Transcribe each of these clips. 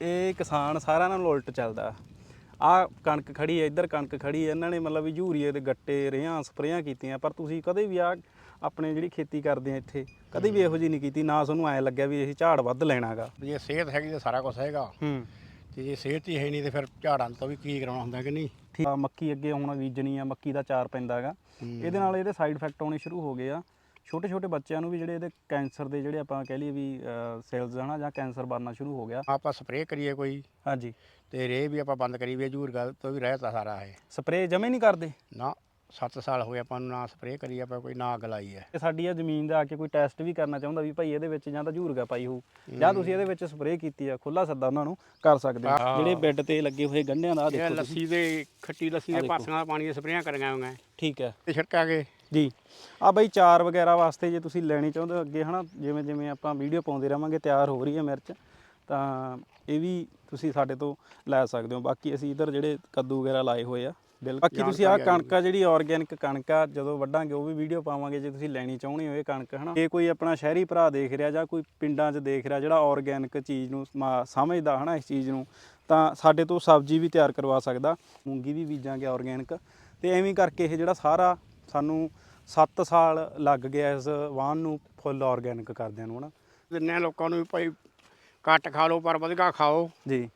ਇਹ ਕਿਸਾਨ ਸਾਰਿਆਂ ਨਾਲ ਉਲਟ ਚੱਲਦਾ। ਆ ਕਣਕ ਖੜੀ ਹੈ ਇੱਧਰ ਕਣਕ ਖੜੀ ਹੈ ਇਹਨਾਂ ਨੇ ਮਤਲਬ ਵੀ ਯੂਰੀਏ ਦੇ ਗੱਟੇ ਰੇਹਾਂ ਸਪਰੇਆਂ ਕੀਤੀਆਂ ਪਰ ਤੁਸੀਂ ਕਦੇ ਵੀ ਆ ਆਪਣੇ ਜਿਹੜੀ ਖੇਤੀ ਕਰਦੇ ਆ ਇੱਥੇ ਕਦੇ ਵੀ ਇਹੋ ਜਿਹੀ ਨਹੀਂ ਕੀਤੀ ਨਾ ਤੁਹਾਨੂੰ ਐ ਲੱਗਿਆ ਵੀ ਇਹ ਝਾੜ ਵੱਧ ਲੈਣਾਗਾ। ਜੇ ਸਿਹਤ ਹੈਗੀ ਤਾਂ ਸਾਰਾ ਕੁਝ ਹੈਗਾ। ਹੂੰ। ਤੇ ਜੇ ਸਿਹਤ ਹੀ ਹੈ ਨਹੀਂ ਤੇ ਫਿਰ ਝਾੜਾਂ ਤੋਂ ਵੀ ਕੀ ਕਰਾਉਣਾ ਹੁੰਦਾ ਕਿ ਨਹੀਂ? ਠੀਕ ਆ ਮੱਕੀ ਅੱਗੇ ਹੁਣ ਬੀਜਣੀ ਆ ਮੱਕੀ ਦਾ ਚਾਰ ਪੈਂਦਾਗਾ। ਇਹਦੇ ਨਾਲ ਇਹਦੇ ਸਾਈਡ ਇਫੈਕਟ ਆਉਣੇ ਸ਼ੁਰੂ ਹੋ ਗਏ ਆ। ਛੋਟੇ ਛੋਟੇ ਬੱਚਿਆਂ ਨੂੰ ਵੀ ਜਿਹੜੇ ਇਹਦੇ ਕੈਂਸਰ ਦੇ ਜਿਹੜੇ ਆਪਾਂ ਕਹਿ ਲਈਏ ਵੀ ਸੈਲਸ ਹਨਾ ਜਾਂ ਕੈਂਸਰ ਬਣਨਾ ਸ਼ੁਰੂ ਹੋ ਗਿਆ। ਆਪਾਂ ਸਪਰੇਅ ਕਰੀਏ ਕੋਈ। ਹਾਂਜੀ। ਤੇ ਰੇ ਵੀ ਆਪਾਂ ਬੰਦ ਕਰੀਏ ਜੂਰ ਗੱਲ ਤੋਂ ਵੀ ਰਹਿਤਾ ਸਾਰਾ ਇਹ। ਸਪਰੇਅ ਜਮੇ ਨਹੀਂ ਕਰਦੇ? ਨਾ 7 ਸਾਲ ਹੋ ਗਏ ਆਪਾਂ ਨੂੰ ਨਾ ਸਪਰੇਅ ਕਰੀ ਆਪਾਂ ਕੋਈ ਨਾ ਗਲਾਈ ਹੈ। ਤੇ ਸਾਡੀ ਆ ਜ਼ਮੀਨ ਦਾ ਆ ਕੇ ਕੋਈ ਟੈਸਟ ਵੀ ਕਰਨਾ ਚਾਹੁੰਦਾ ਵੀ ਭਾਈ ਇਹਦੇ ਵਿੱਚ ਜਾਂ ਤਾਂ ਝੂਰਗਾ ਪਾਈ ਹੋਊ ਜਾਂ ਤੁਸੀਂ ਇਹਦੇ ਵਿੱਚ ਸਪਰੇਅ ਕੀਤੀ ਆ ਖੁੱਲਾ ਸੱਦਾ ਉਹਨਾਂ ਨੂੰ ਕਰ ਸਕਦੇ ਹੋ। ਹਾਂ। ਜਿਹੜੇ ਬੈੱਡ ਤੇ ਲੱਗੇ ਹੋਏ ਗੰਢਿਆਂ ਦਾ ਇਹ ਦੇਖੋ ਤੁਸੀਂ। ਲੱਸੀ ਦੇ ਖੱਟੀ ਲੱਸੀ ਦੇ ਦੇਖੋ। ਪਾਸਾਂ ਦਾ ਪਾਣੀ ਦੇ ਸਪਰੇਆਂ ਕਰੀਆਂ ਹੋਈਆਂ। ਠੀਕ ਹੈ। ਤੇ ਛਿੜਕਾ ਕੇ ਜੀ। ਆ ਬਈ ਚਾਰ ਵਗੈਰਾ ਵਾਸਤੇ ਜੇ ਤੁਸੀਂ ਲੈਣੀ ਚਾਹੁੰਦੇ ਹੋ ਅੱਗੇ ਹਨਾ ਜਿਵੇਂ ਜਿਵੇਂ ਆਪਾਂ ਵੀਡੀਓ ਪਾਉਂਦੇ ਰਵਾਂਗੇ ਤਿਆਰ ਹੋ ਰਹੀ ਹੈ ਮਿਰਚ ਤਾਂ ਇਹ ਵੀ ਤੁਸੀਂ ਸਾਡੇ ਤੋਂ ਲੈ ਸਕਦੇ ਹੋ। ਬਾਕੀ ਅਸੀਂ ਇਧਰ ਜਿਹੜੇ ਕੱਦੂ ਵਗੈਰਾ ਲਾਏ ਹੋਏ ਆ ਬਾਕੀ ਤੁਸੀਂ ਆ ਜਾਣਕਾਰੀ ਆ ਕਣਕ ਆ ਜਿਹੜੀ ਆਰਗੈਨਿਕ ਕਣਕ ਆ ਜਦੋਂ ਵੱਢਾਂਗੇ ਉਹ ਵੀ ਵੀਡੀਓ ਪਾਵਾਂਗੇ ਜੇ ਤੁਸੀਂ ਲੈਣੀ ਚਾਹੁੰਦੇ ਹੋ ਇਹ ਕਣਕ ਹਨਾ। ਇਹ ਕੋਈ ਆਪਣਾ ਸ਼ਹਿਰੀ ਭਰਾ ਦੇਖ ਰਿਹਾ ਜਾਂ ਕੋਈ ਪਿੰਡਾਂ 'ਚ ਦੇਖ ਰਿਹਾ ਜਿਹੜਾ ਆਰਗੈਨਿਕ ਚੀਜ਼ ਨੂੰ ਸਮਾ- ਸਮਝਦਾ ਹਨਾ ਇਸ ਚੀਜ਼ ਨੂੰ ਤਾਂ ਸਾਡੇ ਤੋਂ ਸਬਜ਼ੀ ਵੀ ਤਿਆਰ ਕਰਵਾ ਸਕਦਾ। ਮੂੰਗੀ ਵੀ ਬੀਜਾਂਗੇ ਆਰਗੈਨਿਕ ਤੇ ਐਵੇਂ ਕਰਕੇ ਇਹ ਜਿਹੜਾ ਸਾਰਾ ਸਾਨੂੰ 7 ਸਾਲ ਲੱਗ ਗਿਆ ਇਸ ਵਾਹਨ ਨੂੰ ਫੁੱਲ ਆਰਗੈਨਿਕ ਕਰਦਿਆਂ ਨੂੰ ਹਨਾ? ਦਿੰਨੇ ਆ ਲੋਕਾਂ ਨੂੰ ਵੀ ਭਾਈ ਘੱਟ ਖਾ ਲਓ ਪਰ ਵਧਗਾ ਖਾਓ। ਜੀ।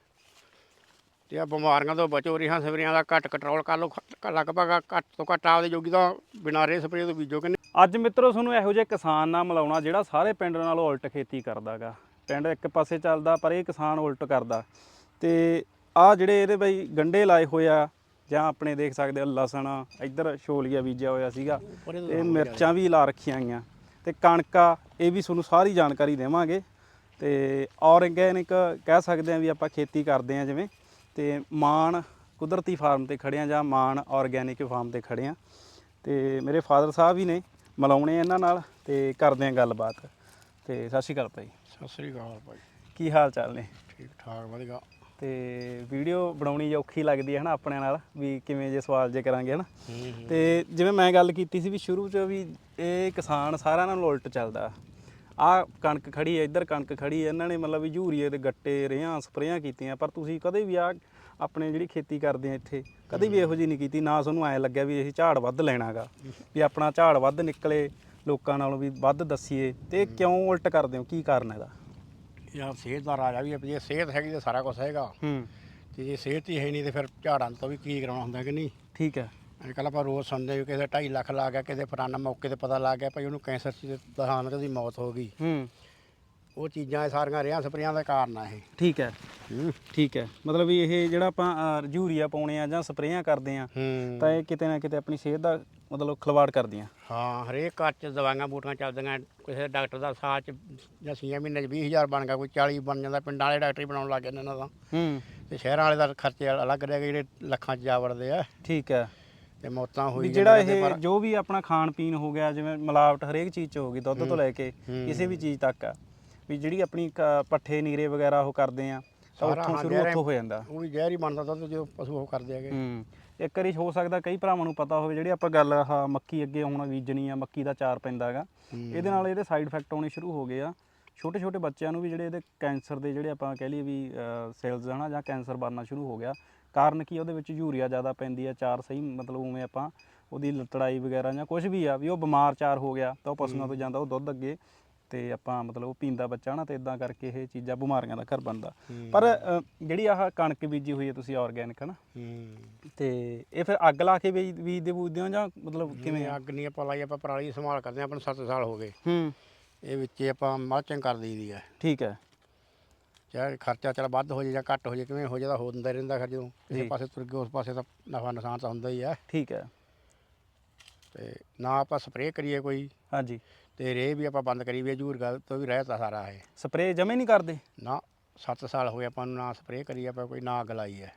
ਤੇ ਆ ਬਿਮਾਰੀਆਂ ਤੋਂ ਬਚੋ ਰੇਹਾਂ ਸਪਰੇਆਂ ਦਾ ਘੱਟ ਕੰਟਰੋਲ ਕਰ ਲਓ ਖ- ਲਗਭਗ ਘੱਟ ਤੋਂ ਘੱਟ ਆਪਦੇ ਜੋਗੀ ਤਾਂ ਬਿਨਾਂ ਰੇ ਸਪਰੇਅ ਤੋਂ ਬੀਜੋ ਕਿ ਨਹੀਂ ਅੱਜ ਮਿੱਤਰੋ ਤੁਹਾਨੂੰ ਇਹੋ ਜਿਹੇ ਕਿਸਾਨ ਨਾਲ ਮਿਲਾਉਣਾ ਜਿਹੜਾ ਸਾਰੇ ਪਿੰਡ ਨਾਲੋਂ ਉਲਟ ਖੇਤੀ ਕਰਦਾਗਾ ਪਿੰਡ ਇੱਕ ਪਾਸੇ ਚੱਲਦਾ ਪਰ ਇਹ ਕਿਸਾਨ ਉਲਟ ਕਰਦਾ। ਤੇ ਆ ਜਿਹੜੇ ਇਹਦੇ ਬਈ ਗੰਡੇ ਲਾਏ ਹੋਏ ਆ ਜਾਂ ਆਪਣੇ ਦੇਖ ਸਕਦੇ ਹੋ ਲਸਣ ਇੱਧਰ ਛੋਲੀਆ ਬੀਜਿਆ ਹੋਇਆ ਸੀਗਾ। ਤੇ ਮਿਰਚਾਂ ਵੀ ਲਾ ਰੱਖੀਆਂ ਗਈਆਂ ਤੇ ਕਣਕਾ ਇਹ ਵੀ ਤੁਹਾਨੂੰ ਸਾਰੀ ਜਾਣਕਾਰੀ ਦੇਵਾਂਗੇ। ਤੇ ਆਰਗੈਨਿਕ ਕਹਿ ਸਕਦੇ ਆ ਵੀ ਆਪਾਂ ਖੇਤੀ ਕਰਦੇ ਆ ਜਿਵੇਂ। ਤੇ ਮਾਨ ਕੁਦਰਤੀ ਫਾਰਮ ਤੇ ਖੜੇ ਆ ਜਾਂ ਮਾਨ ਆਰਗੈਨਿਕ ਫਾਰਮ ਤੇ ਖੜੇ ਆ ਤੇ ਮੇਰੇ ਫਾਦਰ ਸਾਹਿਬ ਵੀ ਨੇ ਮਿਲਾਉਣੇ ਇਹਨਾਂ ਨਾਲ ਤੇ ਕਰਦੇ ਆ ਗੱਲਬਾਤ। ਤੇ ਸਤਿ ਸ਼੍ਰੀ ਅਕਾਲ ਭਾਈ। ਸਤਿ ਸ੍ਰੀ ਅਕਾਲ ਭਾਈ। ਕੀ ਹਾਲ ਚਾਲ ਨੇ? ਠੀਕ ਠਾਕ ਵਧੀਆ। ਤੇ ਵੀਡੀਓ ਬਣਾਉਣੀ ਜਾਂ ਔਖੀ ਲੱਗਦੀ ਹੈ ਹਨਾ ਆਪਣੇ ਨਾਲ ਵੀ ਕਿਵੇਂ ਜੇ ਸਵਾਲ ਜੇ ਕਰਾਂਗੇ ਹਨਾ। ਤੇ ਜਿਵੇਂ ਮੈਂ ਗੱਲ ਕੀਤੀ ਸੀ ਵੀ ਸ਼ੁਰੂ 'ਚ ਵੀ ਇਹ ਕਿਸਾਨ ਸਾਰਿਆਂ ਨਾਲ ਉਲਟ ਚੱਲਦਾ। ਆ ਕਣਕ ਖੜੀ ਹੈ ਇੱਧਰ ਕਣਕ ਖੜੀ ਹੈ ਇਹਨਾਂ ਨੇ ਮਤਲਬ ਵੀ ਯੂਰੀਏ ਦੇ ਗੱਟੇ ਰੇਹਾਂ ਸਪਰੇਆਂ ਕੀਤੀਆਂ ਪਰ ਤੁਸੀਂ ਕਦੇ ਵੀ ਆ ਆਪਣੇ ਜਿਹੜੀ ਖੇਤੀ ਕਰਦੇ ਆ ਇੱਥੇ ਕਦੇ ਵੀ ਇਹੋ ਜਿਹੀ ਨਹੀਂ ਕੀਤੀ ਨਾ ਤੁਹਾਨੂੰ ਐ ਲੱਗਿਆ ਵੀ ਇਹ ਝਾੜ ਵੱਧ ਲੈਣਾਗਾ ਵੀ ਆਪਣਾ ਝਾੜ ਵੱਧ ਨਿਕਲੇ ਲੋਕਾਂ ਨਾਲੋਂ ਵੀ ਵੱਧ ਦੱਸੀਏ ਤੇ ਕਿਉਂ ਉਲਟ ਕਰਦੇ ਹੋ? ਕੀ ਕਾਰਨ ਇਹਦਾ? ਯਾਰ ਸਿਹਤ ਦਾ ਰਾਜਾ ਵੀ ਹੈ ਜੇ ਸਿਹਤ ਹੈਗੀ ਤਾਂ ਸਾਰਾ ਕੁਝ ਹੈਗਾ। ਹੂੰ। ਤੇ ਜੇ ਸਿਹਤ ਹੀ ਹੈ ਨਹੀਂ ਤੇ ਫਿਰ ਝਾੜਾਂ ਤੋਂ ਵੀ ਕੀ ਕਰਾਉਣਾ ਹੁੰਦਾ ਕਿ ਨਹੀਂ? ਠੀਕ ਹੈ। ਅੱਜ ਕੱਲ੍ਹ ਆਪਾਂ ਰੋਜ਼ ਸੁਣਦੇ ਵੀ ਕਿਸੇ 2.5 ਲੱਖ ਲਾ ਗਿਆ ਕਿਸੇ ਫਲਾਣਾ ਮੌਕੇ ਤੇ ਪਤਾ ਲੱਗ ਗਿਆ ਭਾਈ ਉਹਨੂੰ ਕੈਂਸਰ ਸੀ ਦਹਾਨ ਦੀ ਮੌਤ ਹੋ ਗਈ। ਹੂੰ। ਉਹ ਚੀਜ਼ਾਂ ਇਹ ਸਾਰੀਆਂ ਰਿਆਂ ਸਪਰੇਆਂ ਦਾ ਕਾਰਨ ਆ ਇਹ। ਠੀਕ ਹੈ। ਠੀਕ ਹੈ। ਮਤਲਬ ਵੀ ਇਹ ਜਿਹੜਾ ਆਪਾਂ ਅਹ, ਯੂਰੀਆ ਪਾਉਣੇ ਆ ਜਾਂ ਸਪਰੇਆਂ ਕਰਦੇ ਆ ਹੂੰ। ਤਾਂ ਇਹ ਕਿਤੇ ਨਾ ਕਿਤੇ ਆਪਣੀ ਸਿਹਤ ਦਾ ਮਤਲਬ ਖਿਲਵਾੜ ਕਰਦੀਆਂ। ਹਾਂ ਹਰੇਕ ਘਰ ਚ ਦਵਾਈਆਂ ਬੂਟੀਆਂ ਚੱਲਦੀਆਂ ਕਿਸੇ ਡਾਕਟਰ ਦਾ ਸਾਹ ਚ ਜਾਂ 6 ਮਹੀਨੇ ਚ 20000 ਬਣ ਗਿਆ ਕੋਈ 40 ਬਣ ਜਾਂਦਾ ਪਿੰਡਾਂ ਵਾਲੇ ਡਾਕਟਰ ਹੀ ਬਣਾਉਣ ਲੱਗ ਜਾਂਦੇ ਇਹਨਾਂ ਦਾ ਹੂੰ। ਤੇ ਸ਼ਹਿਰਾਂ ਵਾਲੇ ਦਾ ਖਰਚੇ ਅਲੱਗ ਰਹਿ ਗਏ ਜਿਹੜੇ ਲੱਖਾਂ ਚ ਜਾ ਵੜਦੇ ਆ। ਠੀਕ ਹੈ। ਤੇ ਮੌਤਾਂ ਹੋਈ ਜਿਹੜਾ ਜਾਂਦੀਆਂ ਇਹ ਜੋ ਵੀ ਆਪਣਾ ਖਾਣ ਪੀਣ ਹੋ ਗਿਆ ਜਿਵੇਂ ਮਿਲਾਵਟ ਹਰੇਕ ਚੀਜ਼ 'ਚ ਹੋ ਗਈ ਦੁੱਧ ਤੋਂ ਲੈ ਕੇ। ਕਿਸੇ ਵੀ ਚੀਜ਼ ਤੱਕ ਆ। ਵੀ ਜਿਹੜੀ ਆਪਣੀ ਕ- ਪੱਠੇ ਨੀਰੇ ਵਗੈਰਾ ਉਹ ਕਰਦੇ ਆ ਤਾਂ ਸਾਰਾ ਉੱਥੋਂ ਹਾਂ, ਸ਼ੁਰੂ ਜ਼ਹਿਰ ਉੱਥੋਂ ਹੋ ਜਾਂਦਾ। ਉਹ ਵੀ ਜ਼ਹਿਰ ਹੀ ਬਣਦਾ ਦੁੱਧ ਜਦੋਂ ਪਸ਼ੂ ਉਹ ਕਰਦੇ ਹੈਗੇ। ਹੂੰ ਇੱਕ ਵਾਰੀ ਹੋ ਸਕਦਾ ਕਈ ਭਰਾਵਾਂ ਨੂੰ ਪਤਾ ਹੋਵੇ ਜਿਹੜੀ ਆਪਾਂ ਗੱਲ ਆਹ ਮੱਕੀ ਅੱਗੇ ਹੁਣ ਬੀਜਣੀ ਆ ਮੱਕੀ ਦਾ ਚਾਰ ਪੈਂਦਾ ਹੈਗਾ ਇਹਦੇ ਨਾਲ ਇਹਦੇ ਸਾਈਡ ਇਫੈਕਟ ਆਉਣੇ ਸ਼ੁਰੂ ਹੋ ਗਏ ਆ। ਛੋਟੇ ਛੋਟੇ ਬੱਚਿਆਂ ਨੂੰ ਵੀ ਜਿਹੜੇ ਇਹਦੇ ਕੈਂਸਰ ਦੇ ਜਿਹੜੇ ਆਪਾਂ ਕਹਿ ਲਈਏ ਵੀ ਸੈਲਸ ਹਨਾ ਜਾਂ ਕੈਂਸਰ ਬਣਨਾ ਸ਼ੁਰੂ ਹੋ ਗਿਆ। ਕਾਰਨ ਕੀ ਆ, ਉਹਦੇ ਵਿੱਚ ਯੂਰੀਆ ਜ਼ਿਆਦਾ ਪੈਂਦੀ ਆ ਚਾਰ ਸਹੀ ਮਤਲਬ ਉਵੇਂ ਆਪਾਂ ਉਹਦੀ ਲਤੜਾਈ ਵਗੈਰਾ ਜਾਂ ਕੁਝ ਵੀ ਆ ਵੀ ਉਹ ਬਿਮਾਰ ਚਾਰ ਹੋ ਗਿਆ ਤਾਂ ਉਹ ਪਸ਼ੂਆਂ ਤੋਂ ਜਾਂਦਾ ਉਹ ਦੁੱਧ ਅੱਗੇ। ਤੇ ਆਪਾਂ ਮਤਲਬ ਉਹ ਪੀਂਦਾ ਬੱਚਾ ਨਾ ਤੇ ਇਦਾਂ ਕਰਕੇ ਇਹ ਚੀਜ਼ਾਂ ਬਿਮਾਰੀਆਂ ਦਾ ਘਰ ਬਣਦਾ। ਪਰ ਅ, ਜਿਹੜੀ ਆਹ ਕਣਕ ਬੀਜੀ ਹੋਈ ਹੈ ਤੁਸੀਂ ਆਰਗੈਨਿਕ ਹਨਾ? ਹੂੰ। ਤੇ ਇਹ ਫਿਰ ਅੱਗ ਲਾ ਕੇ ਬੀਜ ਬੀਜਦੇ ਬੂਜਦੇ ਹੋ ਜਾਂ ਮਤਲਬ ਕਿਵੇਂ? ਅੱਗ ਨਹੀਂ ਆਪਾਂ ਲਾਈ ਆਪਾਂ ਪਰਾਲੀ ਸੰਭਾਲ ਕਰਦੇ ਆ ਆਪਾਂ ਨੂੰ 7 ਸਾਲ ਹੋ ਗਏ। ਹੂੰ। ਇਹ ਵਿੱਚ ਹੀ ਆਪਾਂ ਮਲਚਿੰਗ ਕਰ ਦਈਦੀ ਆ। ਠੀਕ ਹੈ। ਚਾਹੇ ਖਰਚਾ ਚਲ ਵੱਧ ਹੋ ਜਾਏ ਜਾਂ ਘੱਟ ਹੋ ਜਾਏ ਕਿਵੇਂ ਹੋ ਤਾਂ ਹੁੰਦਾ ਹੀ ਰਹਿੰਦਾ ਖਰ ਜਦੋਂ ਕਿਸੇ ਜੀ। ਪਾਸੇ ਤੁਰ ਗਏ ਉਸ ਪਾਸੇ ਤਾਂ ਨਫਾ ਨੁਕਸਾਨ ਤਾਂ ਹੁੰਦਾ ਹੀ ਆ। ਠੀਕ ਹੈ। ਤੇ ਨਾ ਆਪਾਂ ਸਪਰੇਅ ਕਰੀਏ ਕੋਈ। ਹਾਂਜੀ। ਤੇ ਰੇ ਵੀ ਆਪਾਂ ਬੰਦ ਕਰੀਏ ਜੂਰ ਗੱਲ ਤੋਂ ਵੀ ਰਹਿਤਾ ਸਾਰਾ ਇਹ। ਸਪਰੇਅ ਜਮੇ ਨਹੀਂ ਕਰਦੇ? ਨਾ 7 ਸਾਲ ਹੋ ਗਏ ਆਪਾਂ ਨੂੰ ਨਾ ਸਪਰੇਅ ਕਰੀਏ ਆਪਾਂ ਕੋਈ ਨਾ ਗਲਾਈ ਹੈ।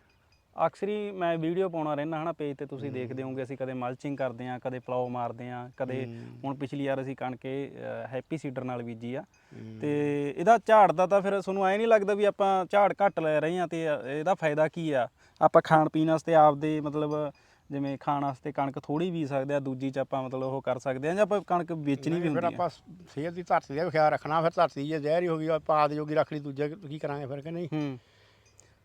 ਅਕਸਰ ਹੀ ਮੈਂ ਵੀਡੀਓ ਪਾਉਣਾ ਰਹਿਣਾ ਹਨਾ ਪੇਜ ਤੇ ਤੁਸੀਂ ਦੇਖਦੇ ਹੋਵੋਗੇ ਅਸੀਂ ਕਦੇ ਮਲਚਿੰਗ ਕਰਦੇ ਆ ਕਦੇ ਪਲਾਉ ਮਾਰਦੇ ਆ ਕਦੇ ਹੁਣ ਪਿਛਲੀ ਵਾਰ ਅਸੀਂ ਕਣਕੇ ਹੈਪੀ ਸੀਡਰ ਨਾਲ ਬੀਜੀ ਆ। ਤੇ ਇਹਦਾ ਝਾੜ ਦਾ ਤਾਂ ਫਿਰ ਤੁਹਾਨੂੰ ਐ ਨਹੀਂ ਲੱਗਦਾ ਵੀ ਆਪਾਂ ਝਾੜ ਘੱਟ ਲੈ ਰਹੇ ਆ ਤੇ ਇਹਦਾ ਫਾਇਦਾ ਕੀ ਆ? ਆਪਾਂ ਖਾਣ ਪੀਣ ਵਾਸਤੇ ਆਪਦੇ ਮਤਲਬ ਜਿਵੇਂ ਖਾਣ ਵਾਸਤੇ ਕਣਕ ਥੋੜੀ ਬੀਜ ਸਕਦੇ ਆ ਦੂਜੀ ਚ ਆਪਾਂ ਮਤਲਬ ਉਹ ਕਰ ਸਕਦੇ ਆ ਜਾਂ ਆਪਾਂ ਕਣਕ ਵੇਚਣੀ ਵੀ ਫਿਰ ਹੁੰਦੀ ਆ। ਆਪਾਂ ਸਿਹਤ ਦੀ ਧਰਤੀ ਦਾ ਵੀ ਖਿਆਲ ਰੱਖਣਾ ਫਿਰ ਧਰਤੀ ਜੇ ਜ਼ਹਿਰ ਹੀ ਹੋ ਗਈ ਆਪਾਂ ਆਦ ਜੋਗੀ ਰੱਖ ਲਈ ਦੂਜੇ ਕੀ ਕਰਾਂਗੇ ਫਿਰ ਕਿ ਨਹੀਂ? ਹੂੰ।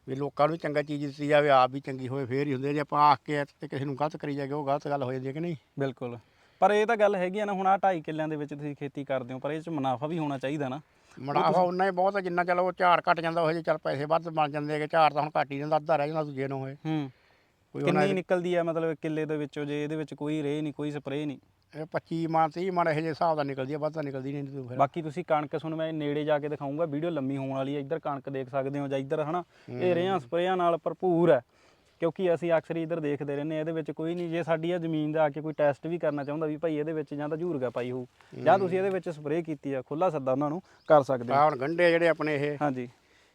ਵੀ ਲੋਕਾਂ ਨੂੰ ਚੰਗਾ ਚੀਜ਼ ਦਿੱਤੀ ਜਾਵੇ ਆਪ ਵੀ ਚੰਗੀ ਹੋਵੇ ਫੇਰ ਹੀ ਹੁੰਦੀ ਹੈ। ਜੇ ਆਪਾਂ ਆਖ ਕੇ ਤੇ ਕਿਸੇ ਨੂੰ ਗਲਤ ਕਰੀ ਜਾਗੇ ਉਹ ਗਲਤ ਗੱਲ ਹੋ ਜਾਂਦੀ ਹੈ ਕਿ ਨਹੀਂ? ਬਿਲਕੁਲ। ਪਰ ਇਹ ਤਾਂ ਗੱਲ ਹੈਗੀ ਆ ਨਾ ਹੁਣ ਆ 2.5 ਕਿੱਲਿਆਂ ਦੇ ਵਿੱਚ ਤੁਸੀਂ ਖੇਤੀ ਕਰਦੇ ਹੋ ਪਰ ਇਹ ਚ ਮੁਨਾਫਾ ਵੀ ਹੋਣਾ ਚਾਹੀਦਾ ਨਾ। ਮੁਨਾਫਾ ਉਨਾ ਹੀ ਬਹੁਤ ਹੈ ਜਿੰਨਾ ਚਲੋ ਉਹ ਝਾੜ ਘਟ ਜਾਂਦਾ ਉਹ ਜੇ ਚੱਲ ਪੈਸੇ ਵੱਧ ਬਣ ਜਾਂਦੇ ਹੈਗੇ ਝਾੜ ਤਾਂ ਹੁਣ ਘੱਟ ਹੀ ਜਾਂਦਾ ਅੱਧਾ ਰਹਿ ਜਾਂਦਾ ਦੂਜੇ ਨੂੰ ਹੋਏ ਹੂੰ। ਕੋਈ ਉਹਨਾਂ ਕਿੰਨੀ ਨਿਕਲਦੀ ਆ ਮਤਲਬ ਕਿੱਲੇ ਦੇ ਵਿੱਚੋਂ ਜੇ ਇਹਦੇ ਵਿੱਚ ਕੋਈ ਰੇ ਨਹੀਂ ਕੋਈ ਸਪਰੇਅ ਨਹੀਂ? ਇਹ 25 ਮਣ 30 ਮਣ ਇਹੋ ਜਿਹੇ ਹਿਸਾਬ ਦਾ ਨਿਕਲਦੀ ਹੈ ਵੱਧ ਤਾਂ ਨਿਕਲਦੀ ਨਹੀਂ ਤੂੰ ਫਿਰ। ਬਾਕੀ ਤੁਸੀਂ ਕਣਕ ਤੁਹਾਨੂੰ ਮੈਂ ਨੇੜੇ ਜਾ ਕੇ ਦਿਖਾਉਂਗਾ ਵੀਡੀਓ ਲੰਮੀ ਹੋਣ ਵਾਲੀ ਹੈ ਇੱਧਰ ਕਣਕ ਦੇਖ ਸਕਦੇ ਹੋ ਜਾਂ ਇੱਧਰ ਹਨਾ? ਇਹ ਰੇਹਾਂ ਸਪਰੇਆਂ ਨਾਲ ਭਰਪੂਰ ਹੈ ਕਿਉਂਕਿ ਅਸੀਂ ਅਕਸਰ ਇੱਧਰ ਦੇਖਦੇ ਰਹਿੰਦੇ ਇਹਦੇ ਵਿੱਚ ਕੋਈ ਨਹੀਂ ਜੇ ਸਾਡੀ ਆ ਜ਼ਮੀਨ ਦਾ ਆ ਕੇ ਕੋਈ ਟੈਸਟ ਵੀ ਕਰਨਾ ਚਾਹੁੰਦਾ ਵੀ ਭਾਈ ਇਹਦੇ ਵਿੱਚ ਜਾਂ ਤਾਂ ਝੂਰਗਾ ਪਾਈ ਹੋਊ ਜਾਂ ਤੁਸੀਂ ਇਹਦੇ ਵਿੱਚ ਸਪਰੇਅ ਕੀਤੀ ਆ ਖੁੱਲਾ ਸੱਦਾ ਉਹਨਾਂ ਨੂੰ ਕਰ ਸਕਦੇ ਹੋ। ਹੁਣ ਗੰਢੇ ਜਿਹੜੇ ਆਪਣੇ ਇਹ ਹਾਂਜੀ।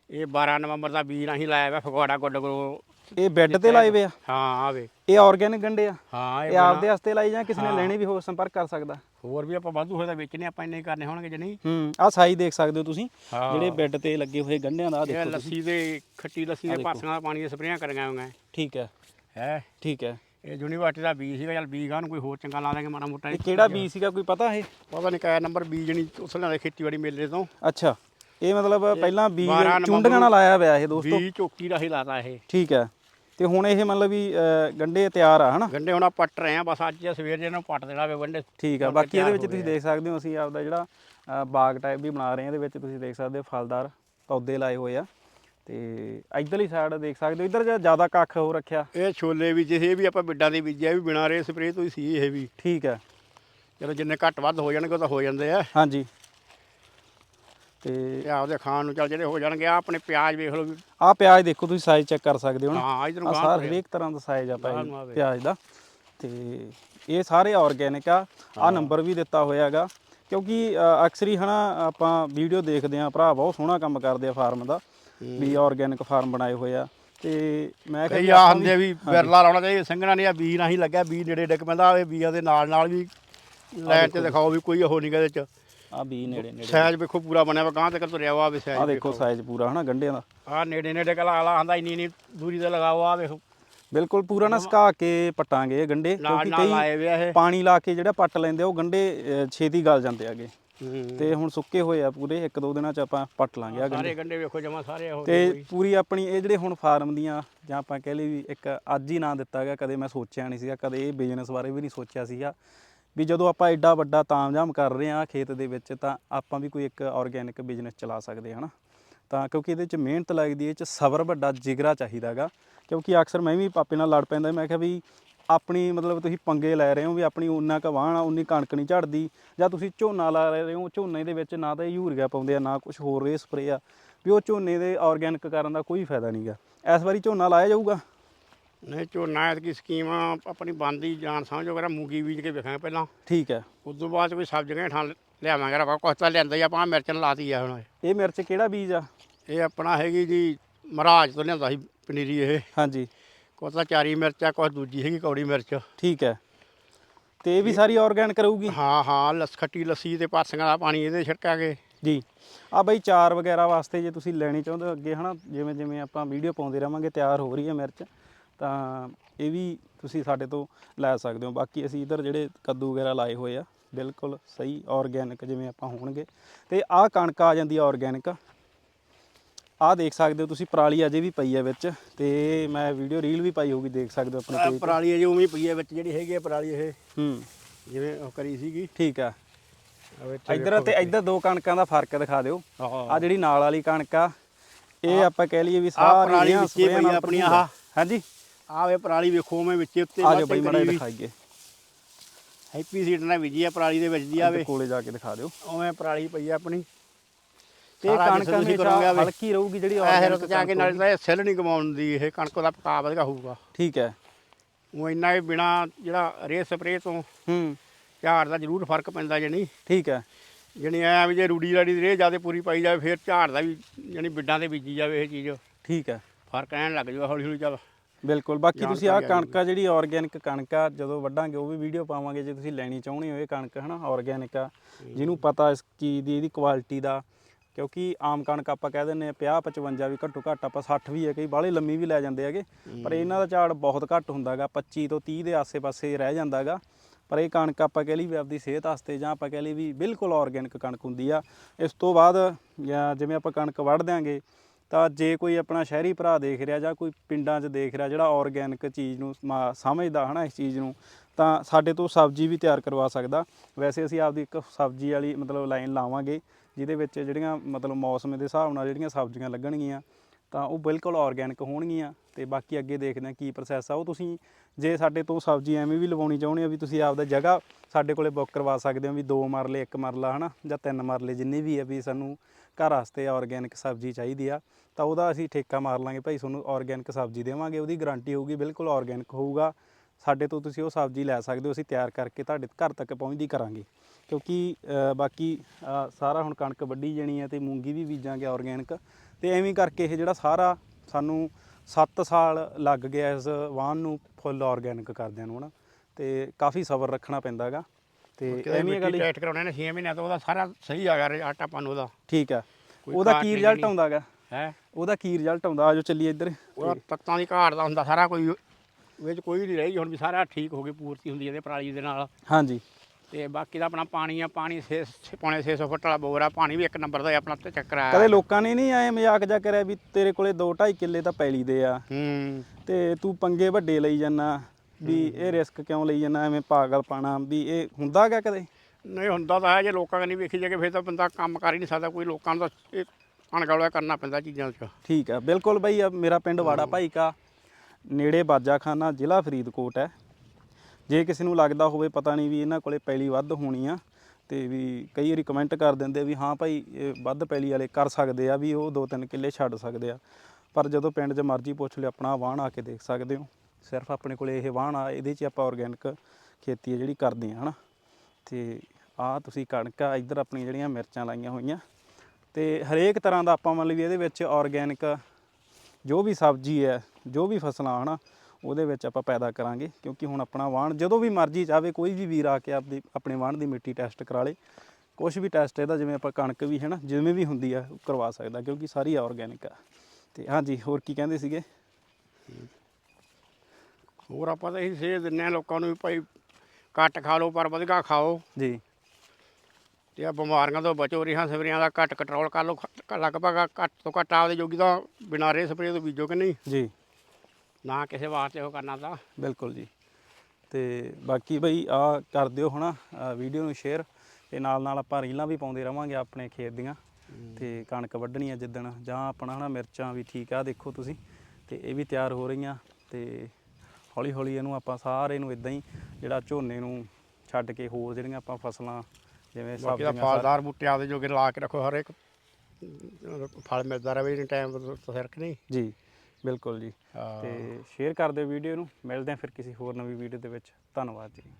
ਇਹ 12 ਨਵੰਬਰ ਦਾ ਬੀਜ ਨਹੀਂ ਲਾਇਆ ਵਾ ਫਗਵਾੜਾ ਗੁੱਡ ਗਰੋ ਇਹ ਬੈੱਡ ਤੇ ਲਾਏ ਵੇ ਆ? ਹਾਂ ਆਵੇ। ਇਹ ਆਰਗੈਨਿਕ ਗੰਡੇ ਆ? ਹਾਂ ਇਹ ਆਪਦੇ ਵਾਸਤੇ ਲਾਈ ਜਾਂ ਕਿਸੇ ਨੇ ਲੈਣੇ ਵੀ ਹੋ ਸੰਪਰਕ ਕਰ ਸਕਦਾ? ਹੋਰ ਵੀ ਆਪਾਂ ਵਾਧੂ ਹੋਏ ਤਾਂ ਵੇਚਣੇ ਆਪਾਂ ਇੰਨੇ ਕਰਨੇ ਹੋਣਗੇ ਜੇ ਨਹੀਂ। ਹੂੰ ਆਹ ਸਾਈਜ਼ ਦੇਖ ਸਕਦੇ ਹੋ ਤੁਸੀਂ। ਜਿਹੜੇ ਬੈੱਡ ਤੇ ਲੱਗੇ ਹੋਏ ਗੰਢਿਆਂ ਦਾ ਦੇਖੋ ਲੱਸੀ ਦੇ ਖੱਟੀ ਲੱਸੀ ਦੇ ਪਾਸਾਂ ਦਾ ਪਾਣੀ ਦੇ ਸਪਰੇਆਂ ਕਰੀਆਂ ਹੋਈਆਂ। ਠੀਕ ਹੈ। ਹੈ? ਠੀਕ ਹੈ। ਇਹ ਯੂਨੀਵਰਸਿਟੀ ਦਾ ਬੀਜ ਸੀਗਾ ਚੱਲ ਬੀਜ ਨੂੰ ਕੋਈ ਹੋਰ ਚੰਗਾ ਲਾ ਦਾਂਗੇ ਮਾੜਾ ਮੋਟਾ ਇਹ ਕਿਹੜਾ ਬੀਜ ਸੀਗਾ ਕੋਈ ਪਤਾ ਇਹ? ਪਤਾ ਨਹੀਂ ਕਿਆ ਨੰਬਰ ਬੀਜ ਨਹੀਂ ਉਸ ਲਿਆਂਦੇ ਖੇਤੀਬਾੜੀ ਮੇਲੇ ਤੋਂ। ਅੱਛਾ। ਇਹ ਮਤਲਬ ਪਹਿਲਾਂ ਬੀਜ 12 ਨਵੰਬਰ ਚੁੰਡੀਆਂ ਨਾਲ ਆਇਆ ਹੋਇਆ ਇਹ ਦੋਸਤੋ। ਬੀਜ ਚੋਕੀ ਦਾ ਹੀ ਲਾਤਾ ਇਹ। ਠੀਕ ਹੈ। ਤੇ ਹੁਣ ਇਹ ਮਤਲਬ ਵੀ ਅ, ਗੰਡੇ ਤਿਆਰ ਆ ਹਨਾ? ਗੰਡੇ ਹੁਣ ਆਪਾਂ ਪੱਟ ਰਹੇ ਆ ਬਸ ਅੱਜ ਜਾਂ ਸਵੇਰ ਜੇ ਇਹਨਾਂ ਨੂੰ ਪੱਟ ਦੇਣਾ ਵੇ ਗੰਡੇ ਠੀਕ ਆ ਬਾਕੀ ਇਹਦੇ ਵਿੱਚ ਤੁਸੀਂ ਦੇਖ ਸਕਦੇ ਹੋ ਅਸੀਂ ਆਪਦਾ ਜਿਹੜਾ ਅ, ਬਾਗ ਟਾਈਪ ਵੀ ਬਣਾ ਰਹੇ ਹਾਂ ਇਹਦੇ ਵਿੱਚ ਤੁਸੀਂ ਦੇਖ ਸਕਦੇ ਹੋ ਫਲਦਾਰ ਪੌਦੇ ਲਾਏ ਹੋਏ ਆ। ਤੇ ਇਧਰਲੀ ਸਾਈਡ ਦੇਖ ਸਕਦੇ ਹੋ ਇਧਰ ਜ਼ਿਆਦਾ ਕੱਖ ਹੋ ਰੱਖਿਆ। ਇਹ ਛੋਲੇ ਵੀ ਜਿਹੇ ਵੀ ਆਪਾਂ ਬਿੱਡਾਂ ਦੇ ਬੀਜਿਆ ਵੀ ਬਿਨਾਂ ਰੇ ਸਪਰੇਅ ਤੋਂ ਹੀ ਸੀ ਇਹ ਵੀ। ਠੀਕ ਹੈ। ਚਲੋ ਜਿੰਨੇ ਘੱਟ ਵੱਧ ਹੋ ਜਾਣਗੇ ਉਹ ਤਾਂ ਹੋ ਜਾਂਦੇ ਆ। ਹਾਂਜੀ। ਤੇ ਤੇ ਆਪਦੇ ਖਾਣ ਨੂੰ ਚੱਲ ਜਿਹੜੇ ਹੋ ਜਾਣਗੇ ਆ ਆਪਣੇ ਪਿਆਜ਼ ਵੇਖ ਲਓ ਵੀ। ਆਹ ਪਿਆਜ਼ ਦੇਖੋ ਤੁਸੀਂ ਸਾਈਜ਼ ਚੈੱਕ ਕਰ ਸਕਦੇ ਹੋ ਨਾ। ਹਾਂ ਇਧਰ ਨੂੰ ਗਾਂ ਹਰੇਕ ਤਰ੍ਹਾਂ ਦਾ ਸਾਈਜ਼ ਆ ਗਾਂਹ ਨੂੰ ਆਵੇ। ਭਾਈ ਪਿਆਜ਼ ਦਾ। ਤੇ ਇਹ ਸਾਰੇ ਆਰਗੈਨਿਕ ਆ। ਆ ਨੰਬਰ ਵੀ ਦਿੱਤਾ ਹੋਇਆ ਹੈਗਾ। ਕਿਉਂਕਿ ਅ, ਅਕਸਰ ਹੀ ਹਨਾ ਆਪਾਂ ਵੀਡੀਓ ਦੇਖਦੇ ਆ ਭਰਾ ਬਹੁਤ ਸੋਹਣਾ ਕੰਮ ਕਰਦੇ ਆ ਫਾਰਮ ਦਾ ਵੀ ਆਰਗੈਨਿਕ ਫਾਰਮ ਬਣਾਏ ਹੋਏ ਆ। ਤੇ ਮੈਂ ਕਈ ਆ ਹੁੰਦੇ ਵੀ ਬਿਰਲਾ ਲਾਉਣਾ ਚਾਹੀਦਾ ਸੰਘਣਾ ਨਹੀਂ ਆ ਬੀ ਨਹੀਂ ਲੱਗਿਆ ਬੀ ਨੇੜੇ ਡਿੱਗ ਪੈਂਦਾ ਆਵੇ ਬੀਆਂ ਦੇ ਨਾਲ ਨਾਲ ਵੀ ਲਾਈਨ 'ਚ ਦਿਖਾਓ ਵੀ ਕੋਈ ਉਹ ਨਹੀਂ ਇਹਦੇ 'ਚ। ਆ ਵੀ ਨੇੜੇ ਨੇੜੇ। ਸਾਈਜ਼ ਵੇਖੋ ਪੂਰਾ ਬਣਿਆ ਵਾ ਗਾਂ ਤੱਕ ਤੁਰਿਆ ਵਾ ਵੀ ਆ ਸਾਈਜ਼ ਦੇਖੋ ਸਾਈਜ਼ ਪੂਰਾ ਹਨਾ ਗੰਢਿਆਂ ਦਾ? ਆ ਨੇੜੇ ਨੇੜੇ ਕਲਾ ਆਲਾ ਆਂਦਾ ਇੰਨੀ ਇੰਨੀ ਦੂਰੀ ਤੇ ਲਗਾਓ ਆ ਵੇਖੋ। ਬਿਲਕੁਲ ਪੂਰਾ ਨਾ ਸੁਕਾ ਕੇ ਪਟਾਂਗੇ ਇਹ ਗੰਢੇ ਨਾਲ ਕਿਉਂਕਿ ਨਾਲ ਕਈ ਲਾਏ ਵੇ ਆ ਇਹ। ਪਾਣੀ ਲਾ ਕੇ ਜਿਹੜਾ ਪੱਟ ਲੈਂਦੇ ਆ ਉਹ ਗੰਢੇ ਅ, ਛੇਤੀ ਗਲ ਜਾਂਦੇ ਆਗੇ ਹੂੰ। ਤੇ ਹੁਣ ਸੁੱਕੇ ਹੋਏ ਆ ਪੂਰੇ ਇੱਕ ਦੋ ਦਿਨਾਂ ਚ ਆਪਾਂ ਪੱਟ ਲਾਂਗੇ ਆ ਗੰਢੇ। ਸਾਰੇ ਗੰਡੇ ਵੇਖੋ ਜਮਾ ਸਾਰੇ ਉਹ ਤੇ ਪੂਰੀ ਆਪਣੀ ਇਹ ਜਿਹੜੇ ਹੁਣ ਫਾਰਮ ਦੀਆਂ ਜਾਂ ਆਪਾਂ ਕਹਿ ਲਈ ਵੀ ਇੱਕ ਅੱਜ ਹੀ ਨਾਂ ਦਿੱਤਾ ਗਿਆ ਕਦੇ ਮੈਂ ਸੋਚਿਆ ਨਹੀਂ ਸੀਗਾ ਕਦੇ ਇਹ ਬਿਜ਼ਨਸ ਬਾਰੇ ਵੀ ਨਹੀਂ ਸੋਚਿਆ ਸੀਗਾ। ਵੀ ਜਦੋਂ ਆਪਾਂ ਐਡਾ ਵੱਡਾ ਤਾਮਝਾਮ ਕਰ ਰਹੇ ਹਾਂ ਖੇਤ ਦੇ ਵਿੱਚ, ਤਾਂ ਆਪਾਂ ਵੀ ਕੋਈ ਇੱਕ ਆਰਗੈਨਿਕ ਬਿਜ਼ਨਸ ਚਲਾ ਸਕਦੇ ਹਾਂ, ਹਨਾ? ਤਾਂ ਕਿਉਂਕਿ ਇਹਦੇ 'ਚ ਮਿਹਨਤ ਲੱਗਦੀ ਹੈ, ਇਹ 'ਚ ਸਬਰ ਵੱਡਾ ਜਿਗਰਾ ਚਾਹੀਦਾਗਾ ਕਿਉਂਕਿ ਅਕਸਰ ਮੈਂ ਵੀ ਪਾਪੇ ਨਾਲ ਲੜ ਪੈਂਦਾ, ਮੈਂ ਕਿਹਾ ਵੀ ਆਪਣੀ ਮਤਲਬ ਤੁਸੀਂ ਪੰਗੇ ਲੈ ਰਹੇ ਹੋ ਵੀ ਆਪਣੀ ਉਨਾ ਕੁ ਵਾਹਣ ਆ, ਉਨੀ ਕਣਕ ਨਹੀਂ ਝੜਦੀ, ਜਾਂ ਤੁਸੀਂ ਝੋਨਾ ਲਾ ਰਹੇ ਹੋ, ਝੋਨੇ ਦੇ ਵਿੱਚ ਨਾ ਤਾਂ ਇਹ ਯੂਰੀਆ ਪਾਉਂਦੇ ਆ, ਨਾ ਕੁਝ ਹੋਰ ਰੇ ਸਪਰੇ ਆ, ਵੀ ਉਹ ਝੋਨੇ ਦੇ ਆਰਗੈਨਿਕ ਕਰਨ ਦਾ ਕੋਈ ਫਾਇਦਾ ਨਹੀਂਗਾ ਇਸ ਵਾਰੀ ਝੋਨਾ ਲਾਇਆ ਜਾਊਗਾ? ਨਹੀਂ ਝੋਨਾ ਐਤਕੀ ਸਕੀਮ ਆਪਣੀ ਬੰਦੀ ਜਾਣ ਸਮਝੋ ਕਰਾ ਮੂੰਗੀ ਬੀਜ ਕੇ ਵੇਖਾਂਗੇ ਪਹਿਲਾਂ। ਠੀਕ ਹੈ। ਉਸ ਤੋਂ ਬਾਅਦ ਕੋਈ ਸਬਜ਼ੀਆਂ ਠਾਂ ਲਿਆਵਾਂਗੇ ਆਪਾਂ ਕੁਛ ਤਾਂ ਲਿਆਂਦਾ ਹੀ ਆਪਾਂ ਮਿਰਚ ਲਾਤੀ ਆ ਹੁਣ ਇਹ। ਮਿਰਚ ਕਿਹੜਾ ਬੀਜ ਆ? ਇਹ ਆਪਣਾ ਹੈਗੀ ਜੀ ਮਹਾਰਾਜ ਤੋਂ ਲਿਆਂਦਾ ਸੀ ਪਨੀਰੀ ਇਹ। ਹਾਂਜੀ। ਕੁਛ ਤਾਂ ਚਾਰੀ ਮਿਰਚ ਆ ਕੁਛ ਦੂਜੀ ਹੈਗੀ ਕੌੜੀ ਮਿਰਚ। ਠੀਕ ਹੈ। ਤੇ ਇਹ ਵੀ ਸਾਰੀ ਆਰਗੈਨਿਕ ਰਹੂਗੀ ਹਾਂ ਹਾਂ ਲਸ ਖੱਟੀ ਲੱਸੀ ਤੇ ਪਾਸੀਆਂ ਦਾ ਪਾਣੀ ਇਹਦੇ ਛਿੜਕਾਂਗੇ ਜੀ। ਆ ਬਈ ਚਾਰ ਵਗੈਰਾ ਵਾਸਤੇ ਜੇ ਤੁਸੀਂ ਲੈਣੀ ਚਾਹੁੰਦੇ ਹੋ ਅੱਗੇ ਹਨਾ ਜਿਵੇਂ ਜਿਵੇਂ ਆਪਾਂ ਵੀਡੀਓ ਪਾਉਂਦੇ ਰਵਾਂਗੇ ਤਿਆਰ ਹੋ ਰਹੀ ਹੈ ਮਿਰਚ। ਤਾਂ ਇਹ ਵੀ ਤੁਸੀਂ ਸਾਡੇ ਤੋਂ ਲੈ ਸਕਦੇ ਹੋ। ਬਾਕੀ ਅਸੀਂ ਇਧਰ ਜਿਹੜੇ ਕੱਦੂ ਵਗੈਰਾ ਲਾਏ ਹੋਏ ਆ ਬਿਲਕੁਲ ਸਹੀ ਆਰਗੈਨਿਕ ਜਿਵੇਂ ਆਪਾਂ ਹੋਣਗੇ। ਤੇ ਆਹ ਕਣਕ ਆ ਜਾਂਦੀ ਆ ਆਰਗੈਨਿਕ ਆਹ ਦੇਖ ਸਕਦੇ ਹੋ ਤੁਸੀਂ ਪਰਾਲੀ ਅਜੇ ਵੀ ਪਈ ਹੈ ਵਿੱਚ ਤੇ ਮੈਂ ਵੀਡੀਓ ਰੀਲ ਵੀ ਪਾਈ ਹੋਊਗੀ ਦੇਖ ਸਕਦੇ ਹੋ ਆਪਣੇ ਆਹ ਪੇਜ ਪਰਾਲੀ ਹੈ ਜੀ ਉਵੇਂ ਹੀ ਪਈ ਹੈ ਵਿੱਚ ਜਿਹੜੀ ਹੈਗੀ ਆ ਪਰਾਲੀ ਇਹ। ਹੂੰ। ਜਿਵੇਂ ਉਹ ਕਰੀ ਸੀਗੀ। ਠੀਕ ਆ। ਆਹ ਵਿੱਚ ਇੱਧਰ ਤੇ ਇੱਧਰ ਦੋ ਕਣਕਾਂ ਦਾ ਫ਼ਰਕ ਦਿਖਾ ਦਿਓ। ਹਾਂ ਆ ਜਿਹੜੀ ਨਾਲ ਵਾਲੀ ਕਣਕ ਆ ਇਹ ਆਪਾਂ ਕਹਿ ਲਈਏ ਵੀ ਪਰਾਲੀ ਸਾਰੀ ਰੇਹਾਂ ਵਿੱਚੇ ਪਈ ਆਪਣੀ। ਆਹ। ਹਾਂਜੀ? ਆਹ ਵੇ ਪਰਾਲੀ ਵੇਖੋ ਉਵੇਂ ਵਿੱਚ ਉੱਤੇ ਆ ਜਾਓ ਬਈ ਮੜਾ। ਦਿਖਾਈਏ। ਹੈਪੀ ਸੀਡ ਨਾਲ ਬੀਜੀ ਆ ਪਰਾਲੀ ਦੇ ਵਿੱਚ ਦੀ ਆਵੇ। ਕੋਲੇ ਜਾ ਕੇ ਦਿਖਾ ਦਿਓ। ਉਵੇਂ ਪਰਾਲੀ ਪਈ ਆ ਆਪਣੀ। ਤੇ ਇਹ ਕਣਕ ਹਮੇਸ਼ਾ। ਹਲਕੀ ਰਹੂਗੀ ਜਿਹੜੀ ਇਹ ਰਤ ਜਾ ਕੇ ਨਾਲੇ ਤਾਂ ਇਹ ਸੈੱਲ ਨਹੀਂ ਕਮਾਉਣ ਦੀ ਇਹ ਕਣਕ ਦਾ ਪਕਾ ਵਧਗਾ ਹੋਊਗਾ। ਠੀਕ ਹੈ। ਉਹ ਇੰਨਾ ਹੀ ਬਿਨਾ ਜਿਹੜਾ ਰੇ ਸਪਰੇ ਤੋਂ ਹੂੰ। ਝਾੜ ਦਾ ਜ਼ਰੂਰ ਫ਼ਰਕ ਪੈਂਦਾ ਜਣੀ। ਠੀਕ ਹੈ। ਜਣੀ ਐ ਵੀ ਜੇ ਰੂੜੀ ਰਾੜੀ ਦੀ ਰੇ ਜ਼ਿਆਦਾ ਪੂਰੀ ਪਾਈ ਜਾਵੇ ਫਿਰ ਝਾੜ ਦਾ ਵੀ ਜਣੀ ਬਿੱਡਾਂ ਤੇ ਬੀਜੀ ਜਾਵੇ ਇਹ ਚੀਜ਼। ਠੀਕ ਹੈ। ਫ਼ਰਕ ਐਨ ਲੱਗ ਜਾਊਗਾ ਹੌਲੀ ਹੌਲੀ ਚੱਲ। ਬਿਲਕੁਲ। ਬਾਕੀ ਤੁਸੀਂ ਆ ਜਾਣਕਾਰੀ ਆ ਕਣਕ ਆ ਜਿਹੜੀ ਆਰਗੈਨਿਕ ਕਣਕ ਆ ਜਦੋਂ ਵੱਢਾਂਗੇ ਉਹ ਵੀ ਵੀਡੀਓ ਪਾਵਾਂਗੇ ਜੇ ਤੁਸੀਂ ਲੈਣੀ ਚਾਹੁੰਦੇ ਹੋ ਇਹ ਕਣਕ ਹਨਾ ਆਰਗੈਨਿਕ ਆ ਜਿਹਨੂੰ ਪਤਾ ਇਸ ਚੀਜ਼ ਦੀ ਇਹਦੀ ਕੁਆਲਿਟੀ ਦਾ। ਕਿਉਂਕਿ ਆਮ ਕਣਕ ਆਪਾਂ ਕਹਿ ਦਿੰਦੇ ਆ 50 55 ਵੀ ਘੱਟੋ ਘੱਟ ਆਪਾਂ 60 ਵੀ ਹੈ ਕਈ ਬਾਹਲੇ ਲੰਮੀ ਵੀ ਲੈ ਜਾਂਦੇ ਹੈਗੇ। ਪਰ ਇਹਨਾਂ ਦਾ ਝਾੜ ਬਹੁਤ ਘੱਟ ਹੁੰਦਾਗਾ 25 ਤੋਂ 30 ਦੇ ਆਸੇ-ਪਾਸੇ ਰਹਿ ਜਾਂਦਾਗਾ। ਪਰ ਇਹ ਕਣਕ ਆਪਾਂ ਕਹਿ ਲਈ ਵੀ ਆਪਦੀ ਸਿਹਤ ਵਾਸਤੇ ਜਾਂ ਆਪਾਂ ਕਹਿ ਲਈ ਵੀ ਬਿਲਕੁਲ ਆਰਗੈਨਿਕ ਕਣਕ ਹੁੰਦੀ ਆ। ਇਸ ਤੋਂ ਬਾਅਦ ਜਿਵੇਂ ਆਪਾਂ ਕਣਕ ਵੱਢ ਦਿਆਂਗੇ ਤਾਂ ਜੇ ਕੋਈ ਆਪਣਾ ਸ਼ਹਿਰੀ ਭਰਾ ਦੇਖ ਰਿਹਾ ਜਾਂ ਕੋਈ ਪਿੰਡਾਂ 'ਚ ਦੇਖ ਰਿਹਾ ਜਿਹੜਾ ਆਰਗੈਨਿਕ ਚੀਜ਼ ਨੂੰ ਮਾ- ਸਮਝਦਾ ਹਨਾ ਇਸ ਚੀਜ਼ ਨੂੰ, ਤਾਂ ਸਾਡੇ ਤੋਂ ਸਬਜ਼ੀ ਵੀ ਤਿਆਰ ਕਰਵਾ ਸਕਦਾ। ਵੈਸੇ ਅਸੀਂ ਆਪਦੀ ਇੱਕ ਸਬਜ਼ੀ ਵਾਲੀ ਮਤਲਬ ਲਾਈਨ ਲਾਵਾਂਗੇ, ਜਿਹਦੇ ਵਿੱਚ ਜਿਹੜੀਆਂ ਮਤਲਬ ਮੌਸਮ ਦੇ ਹਿਸਾਬ ਨਾਲ ਜਿਹੜੀਆਂ ਸਬਜ਼ੀਆਂ ਲੱਗਣਗੀਆਂ ਤਾਂ ਉਹ ਬਿਲਕੁਲ ਆਰਗੈਨਿਕ ਹੋਣਗੀਆਂ ਤੇ ਬਾਕੀ ਅੱਗੇ ਦੇਖਦੇ ਹਾਂ ਕੀ ਪ੍ਰੋਸੈਸ ਆ। ਉਹ ਤੁਸੀਂ ਜੇ ਸਾਡੇ ਤੋਂ ਸਬਜ਼ੀ ਐਵੇਂ ਵੀ ਲਵਾਉਣੀ ਚਾਹੁੰਦੇ ਆ ਵੀ ਤੁਸੀਂ ਆਪਦਾ ਜਗ੍ਹਾ ਸਾਡੇ ਕੋਲੇ ਬੁੱਕ ਕਰਵਾ ਸਕਦੇ ਹੋ ਵੀ ਦੋ ਮਰਲੇ, ਇੱਕ ਮਰਲਾ, ਹਨਾ, ਜਾਂ ਤਿੰਨ ਮਰਲੇ ਜਿੰਨੇ ਵੀ ਆ ਵੀ ਸਾਨੂੰ ਘਰ ਵਾਸਤੇ ਆਰਗੈਨਿਕ ਸਬਜ਼ੀ ਚਾਹੀਦੀ ਆ, ਤਾਂ ਉਹਦਾ ਅਸੀਂ ਠੇਕਾ ਮਾਰ ਲਾਂਗੇ ਭਾਈ, ਤੁਹਾਨੂੰ ਆਰਗੈਨਿਕ ਸਬਜ਼ੀ ਦੇਵਾਂਗੇ, ਉਹਦੀ ਗਾਰੰਟੀ ਹੋਊਗੀ, ਬਿਲਕੁਲ ਆਰਗੈਨਿਕ ਹੋਊਗਾ। ਸਾਡੇ ਤੋਂ ਤੁਸੀਂ ਉਹ ਸਬਜ਼ੀ ਲੈ ਸਕਦੇ ਹੋ, ਅਸੀਂ ਤਿਆਰ ਕਰਕੇ ਤੁਹਾਡੇ ਘਰ ਤੱਕ ਪਹੁੰਚਦੀ ਕਰਾਂਗੇ। ਕਿਉਂਕਿ ਬਾਕੀ ਸਾਰਾ ਹੁਣ ਕਣਕ ਵੱਢੀ ਜਾਣੀ ਹੈ ਤੇ ਮੂੰਗੀ ਵੀ ਬੀਜਾਂਗੇ ਆਰਗੈਨਿਕ ਤੇ ਐਵੇਂ ਕਰਕੇ ਇਹ ਜਿਹੜਾ ਸਾਰਾ ਸਾਨੂੰ 7 ਸਾਲ ਲੱਗ ਗਿਆ ਇਸ ਵਾਹਨ ਨੂੰ ਫੁੱਲ ਆਰਗੈਨਿਕ ਕਰਦਿਆਂ ਨੂੰ ਹਨਾ। ਤੇ ਕਾਫੀ ਸਬਰ ਰੱਖਣਾ ਪੈਂਦਾਗਾ। ਤੇ ਕਿਤੇ ਐਵੇਂ ਗੱਲ ਟੈਸਟ ਕਰਾਉਣੇ ਨੇ 6 ਮਹੀਨਿਆਂ ਤੋਂ ਉਹਦਾ ਸਾਰਾ ਸਹੀ ਆ ਗਿਆ ਆਟਾ ਆਪਾਂ ਨੂੰ ਉਹਦਾ। ਠੀਕ ਆ। ਕੋਈ ਉਹਦਾ ਕੀ ਰਿਜ਼ਲਟ ਦੇਣੀ। ਆਉਂਦਾਗਾ? ਹੈ? ਉਹਦਾ ਕੀ ਰਿਜ਼ਲਟ ਆਉਂਦਾ? ਆਜੋ ਚੱਲੀਏ ਇੱਧਰ। ਉਹਦਾ ਤੱਤਾਂ ਦੀ ਘਾਟ ਦਾ ਹੁੰਦਾ ਸਾਰਾ ਕੋਈ ਵਿੱਚ ਕੋਈ ਨਹੀਂ ਰਹੀ ਹੁਣ ਵੀ ਸਾਰਾ ਠੀਕ ਹੋ ਗਈ ਪੂਰਤੀ ਹੁੰਦੀ ਇਹਦੇ ਪਰਾਲੀ ਦੇ ਨਾਲ। ਹਾਂਜੀ। ਤੇ ਬਾਕੀ ਦਾ ਆਪਣਾ ਪਾਣੀ ਆ ਪਾਣੀ 6 ਪੌਣੇ 600 ਫੁੱਟ ਵਾਲਾ ਬੋਰ ਆ ਪਾਣੀ ਵੀ ਇੱਕ ਨੰਬਰ ਦਾ ਆਪਣਾ ਤੇ ਚੱਕਰ ਆ ਕਦੇ ਲੋਕਾਂ ਨੇ ਨਹੀਂ ਐ ਮਜ਼ਾਕ ਜਾ ਕਰਿਆ ਵੀ ਤੇਰੇ ਕੋਲੇ 2 2.5 ਕਿੱਲੇ ਤਾਂ ਪੈਲੀ ਦੇ ਆ। ਹੂੰ। ਤੇ ਤੂੰ ਪੰਗੇ ਵੱਡੇ ਲਈ ਜਾਂਦਾ ਵੀ ਇਹ ਰਿਸਕ ਕਿਉਂ ਲਈ ਜਾਂਦਾ ਐਵੇਂ ਪਾਗਲ ਪਾਣਾ ਵੀ ਇਹ ਹੁੰਦਾ ਗਾ ਕਦੇ? ਨਹੀਂ ਹੁੰਦਾ ਤਾਂ ਹੈ ਜੇ ਲੋਕਾਂ ਕਨੀ ਵੇਖੀ ਜਾਗੇ ਫਿਰ ਤਾਂ ਬੰਦਾ ਕੰਮ ਕਰ ਹੀ ਨਹੀਂ ਸਕਦਾ ਕੋਈ ਲੋਕਾਂ ਨੂੰ ਤਾਂ ਇਹ ਅਣਗੌਲਿਆ ਕਰਨਾ ਪੈਂਦਾ ਚੀਜ਼ਾਂ 'ਚ। ਠੀਕ ਆ ਬਿਲਕੁਲ ਬਈ ਮੇਰਾ ਪਿੰਡ ਵਾੜਾ ਭਾਈ ਕਾ ਨੇੜੇ ਬਾਜਾਖਾਨਾ ਜ਼ਿਲ੍ਹਾ ਫਰੀਦਕੋਟ ਹੈ। ਜੇ ਕਿਸੇ ਨੂੰ ਲੱਗਦਾ ਹੋਵੇ ਪਤਾ ਨਹੀਂ ਵੀ ਇਹਨਾਂ ਕੋਲੇ ਪੈਲੀ ਵੱਧ ਹੋਣੀ ਆ, ਤੇ ਵੀ ਕਈ ਵਾਰੀ ਕਮੈਂਟ ਕਰ ਦਿੰਦੇ ਵੀ ਹਾਂ ਭਾਈ, ਇਹ ਵੱਧ ਪੈਲੀ ਵਾਲੇ ਕਰ ਸਕਦੇ ਆ ਵੀ ਉਹ ਦੋ ਤਿੰਨ ਕਿੱਲੇ ਛੱਡ ਸਕਦੇ ਆ। ਪਰ ਜਦੋਂ ਪਿੰਡ 'ਚ ਮਰਜ਼ੀ ਪੁੱਛ ਲਿਓ, ਆਪਣਾ ਵਾਹਣ ਆ ਕੇ ਦੇਖ ਸਕਦੇ ਹੋ। ਸਿਰਫ ਆਪਣੇ ਕੋਲੇ ਇਹ ਵਾਹਣ ਆ, ਇਹਦੇ 'ਚ ਆਪਾਂ ਆਰਗੈਨਿਕ ਖੇਤੀ ਹੈ ਜਿਹੜੀ ਕਰਦੇ ਆ, ਹਨਾ। ਤੇ ਆ ਤੁਸੀਂ ਕਣਕ ਆ, ਇੱਧਰ ਆਪਣੀਆਂ ਜਿਹੜੀਆਂ ਮਿਰਚਾਂ ਲਾਈਆਂ ਹੋਈਆਂ। ਤੇ ਹਰੇਕ ਤਰ੍ਹਾਂ ਦਾ ਆਪਾਂ ਮੰਨ ਲਈਏ ਇਹਦੇ ਵਿੱਚ ਆਰਗੈਨਿਕ ਜੋ ਵੀ ਸਬਜ਼ੀ ਹੈ, ਜੋ ਵੀ ਫਸਲਾਂ, ਹਨਾ ਉਹਦੇ ਵਿੱਚ ਆਪਾਂ ਪੈਦਾ ਕਰਾਂਗੇ ਕਿਉਂਕਿ ਹੁਣ ਆਪਣਾ ਵਾਹਣ ਜਦੋਂ ਵੀ ਮਰਜ਼ੀ ਚਾਵੇ ਕੋਈ ਵੀ ਵੀਰ ਆ ਕੇ ਆਪਦੀ ਆਪਣੇ ਵਾਹਣ ਦੀ ਮਿੱਟੀ ਟੈਸਟ ਕਰਾ ਲੇ। ਕੁਝ ਵੀ ਟੈਸਟ ਇਹਦਾ ਜਿਵੇਂ ਆਪਾਂ ਕਣਕ ਵੀ ਹੈ ਨਾ ਜਿਵੇਂ ਵੀ ਹੁੰਦੀ ਆ ਕਰਵਾ ਸਕਦਾ ਕਿਉਂਕਿ ਸਾਰੀ ਆਰਗੈਨਿਕ ਆ। ਤੇ ਹਾਂਜੀ ਹੋਰ ਕੀ ਕਹਿੰਦੇ ਸੀਗੇ? ਹੋਰ ਆਪਾਂ ਤਾਂ ਇਹੀ ਸੇਧ ਦਿੰਨੇ ਆ ਲੋਕਾਂ ਨੂੰ ਵੀ ਭਾਈ ਘੱਟ ਖਾ ਲਓ ਪਰ ਵਧਗਾ ਖਾਓ। ਜੀ। ਤੇ ਆ ਬਿਮਾਰੀਆਂ ਤੋਂ ਬਚੋ ਰਹੀਆਂ ਸਪਰੇਆਂ ਦਾ ਘੱਟ ਕੰਟਰੋਲ ਕਰ ਲਓ ਲਗਭਗ ਘੱਟ ਤੋਂ ਘੱਟ ਆਪਦੇ ਜੋਗੀ ਤਾਂ ਬਿਨਾਂ ਰੇ ਸਪਰੇ ਤੋਂ ਬੀਜੋ ਕਿ ਨਹੀਂ? ਜੀ। ਨਾ ਕਿਸੇ ਵਾਸਤੇ ਉਹ ਕਰਨਾ ਤਾਂ। ਬਿਲਕੁਲ ਜੀ। ਤੇ ਬਾਕੀ ਬਈ ਆ ਕਰ ਦਿਓ ਹਨਾ ਵੀਡੀਓ ਨੂੰ ਸ਼ੇਅਰ ਤੇ ਨਾਲ ਨਾਲ ਆਪਾਂ ਰੀਲਾਂ ਵੀ ਪਾਉਂਦੇ ਰਵਾਂਗੇ ਆਪਣੇ ਖੇਤ ਦੀਆਂ। ਤੇ ਕਣਕ ਵੱਢਣੀ ਆ ਜਿੱਦਣ ਜਾਂ ਆਪਣਾ ਹਨਾ ਮਿਰਚਾਂ ਵੀ ਠੀਕ ਆ ਦੇਖੋ ਤੁਸੀਂ। ਤੇ ਇਹ ਵੀ ਤਿਆਰ ਹੋ ਰਹੀਆਂ। ਤੇ ਹੌਲੀ ਹੌਲੀ ਇਹਨੂੰ ਆਪਾਂ ਸਾਰੇ ਨੂੰ ਇਦਾਂ ਹੀ ਜਿਹੜਾ ਝੋਨੇ ਨੂੰ ਛੱਡ ਕੇ ਹੋਰ ਜਿਹੜੀਆਂ ਆਪਾਂ ਫਸਲਾਂ ਜਿਵੇਂ ਸਬਜ਼ੀਆਂ ਫਲਦਾਰ ਬੂਟੇ ਆਪਦੇ ਜੋਗੇ ਲਾ ਕੇ ਰੱਖੋ ਹਰ ਇੱਕ ਫਲ ਮਿਲਦਾ ਰਹੇ ਟਾਈਮ ਤੋਂ ਸਿਰਕ ਨਹੀਂ ਜੀ। ਬਿਲਕੁਲ ਜੀ। ਹਾਂ। ਤੇ ਸ਼ੇਅਰ ਕਰ ਦਿਓ ਵੀਡੀਓ ਨੂੰ। ਮਿਲਦੇ ਹਾਂ ਫਿਰ ਕਿਸੇ ਹੋਰ ਨਵੀਂ ਵੀਡੀਓ ਦੇ ਵਿੱਚ। ਧੰਨਵਾਦ ਜੀ।